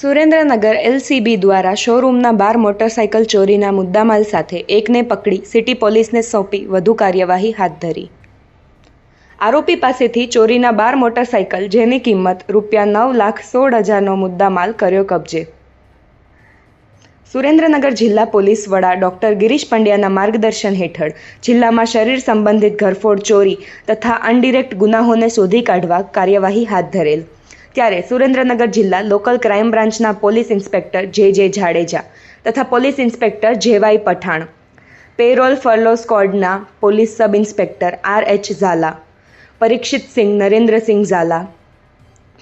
Surendranagar LCB દ્વારા શોરૂમના બાર motorcycle ચોરીના મુદ્દામાલ સાથે એકને પકડી સિટી પોલીસને સોંપી વધુ કાર્યવાહી હાથ ધરી. આરોપી પાસેથી ચોરીના બાર મોટરસાયકલ જેની કિંમત રૂપિયા નવ લાખ સોળ હજારનો મુદ્દામાલ કર્યો કબજે. સુરેન્દ્રનગર જિલ્લા પોલીસ વડા ડોક્ટર ગિરીશ પંડ્યાના માર્ગદર્શન હેઠળ જિલ્લામાં શરીર સંબંધિત ઘરફોડ ચોરી તથા અનડિરેક્ટ ગુનાહોને શોધી કાઢવા કાર્યવાહી હાથ ધરેલ. ત્યારે સુરેન્દ્રનગર જિલ્લા લોકલ ક્રાઇમ બ્રાન્ચના police inspector J J Jadeja તથા police inspector J Y Pathan. Parole furlough સ્કોડના police sub inspector R H Zala, Parikshit Sinh Narendrasinh Zala,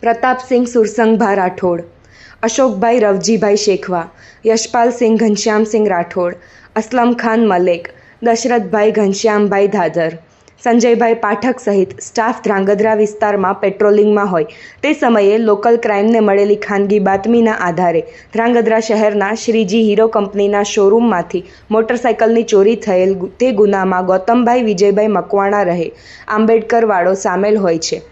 Pratapsinh Surasangbha Rathod, Ashokbhai Ravjibhai Shekhva Yashpalsinh Ghanshyamsinh Rathod, Aslam Khan Malek, Dashrathbhai Ghanshyambhai Dhadhar Sanjaybhai Pathak સહિત staff Dhrangadhra વિસ્તારમાં પેટ્રોલિંગમાં હોય. તે સમયે local ક્રાઇમને મળેલી ખાનગી બાતમીના આધારે ધ્રાંગધ્રા શહેરના શ્રીજી હીરો કંપનીના શોરૂમમાંથી મોટરસાયકલની ચોરી થયેલ તે ગુનામાં ગૌતમભાઈ વિજયભાઈ મકવાણા રહે. આંબેડકરવાળો સામેલ હોય છે.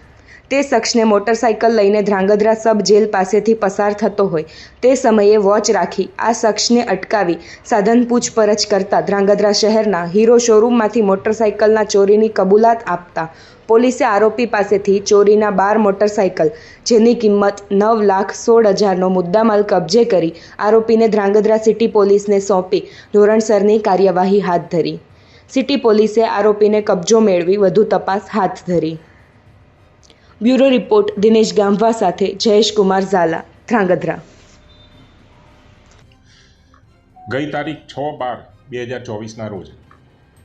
તે શખ્સને મોટરસાયકલ લઈને ધ્રાંગધ્રા સબ જેલ પાસેથી પસાર થતો હોય. તે સમયે વોચ રાખી આ શખ્સને અટકાવી સાધન પૂછપરછ કરતા ધ્રાંગધ્રા શહેરના હીરો શોરૂમમાંથી મોટરસાયકલના ચોરીની કબૂલાત આપતા પોલીસે આરોપી પાસેથી ચોરીના બાર મોટરસાયકલ જેની કિંમત નવ લાખ સોળ હજારનો મુદ્દામાલ કબજે કરી આરોપીને ધ્રાંગધ્રા સિટી પોલીસને સોંપી ધોરણસરની કાર્યવાહી હાથ ધરી. સિટી પોલીસે આરોપીને કબજો મેળવી વધુ તપાસ હાથ ધરી. બ્યુરો રિપોર્ટ દિનેશ ગાંભા સાથે જયેશ કુમાર ઝાલા, ધ્રાંગધ્રા. ગઈ તારીખ છ બાર બે હજાર ચોવીસના રોજ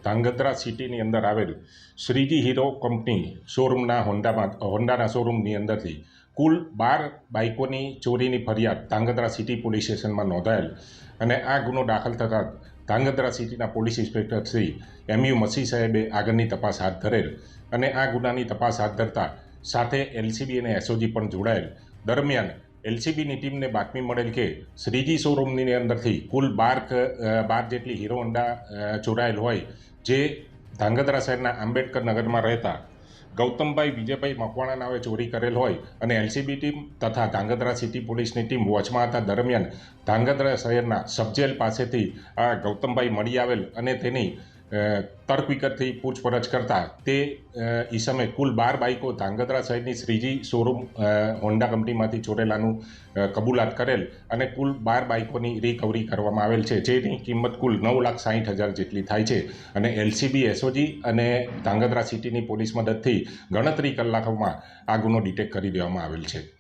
ધાંગધ્રા સિટીની અંદર આવેલ શ્રીજી હીરો કંપની શોરૂમના હોન્ડામાં હોન્ડાના શોરૂમની અંદરથી કુલ બાર બાઇકોની ચોરીની ફરિયાદ ધાંગધ્રા સિટી પોલીસ સ્ટેશનમાં નોંધાયેલ અને આ ગુનો દાખલ થતાં ધાંગધ્રા સિટીના police inspector Shri M U Masi સાહેબે આગળની તપાસ હાથ ધરેલ અને આ ગુનાની તપાસ હાથ ધરતા સાથે એલસીબી અને એસઓજી પણ જોડાયેલ. દરમિયાન એલસીબીની ટીમને બાતમી મળેલ કે શ્રીજી શોરૂમની અંદરથી કુલ બાર બાર જેટલી હીરો હોન્ડા ચોરાયેલ હોય જે ધાંગધ્રા શહેરના આંબેડકર નગરમાં રહેતા ગૌતમભાઈ વિજયભાઈ મકવાણા નાવે ચોરી કરેલ હોય અને એલસીબી ટીમ તથા ધાંગધ્રા સિટી પોલીસની ટીમ વોચમાં હતા. દરમિયાન ધાંગધ્રા શહેરના સબજેલ પાસેથી આ ગૌતમભાઈ મળી આવેલ અને તેની તર્ક વિકતથી પૂછપરછ કરતા તે ઈસમે કુલ બાર બાઇકો ધાંગધ્રા શહેરની શ્રીજી શોરૂમ હોન્ડા કંપનીમાંથી ચોરેલાનું કબૂલાત કરેલ અને કુલ બાર બાઇકોની રિકવરી કરવામાં આવેલ છે. જેની કિંમત કુલ નવ લાખ સાહીઠ હજાર જેટલી થાય છે. અને એલસીબી, એસઓજી અને ધાંગધ્રા સિટીની પોલીસ મદદથી ગણતરી કલાકોમાં આ ગુનો ડિટેક્ટ કરી દેવામાં આવેલ છે.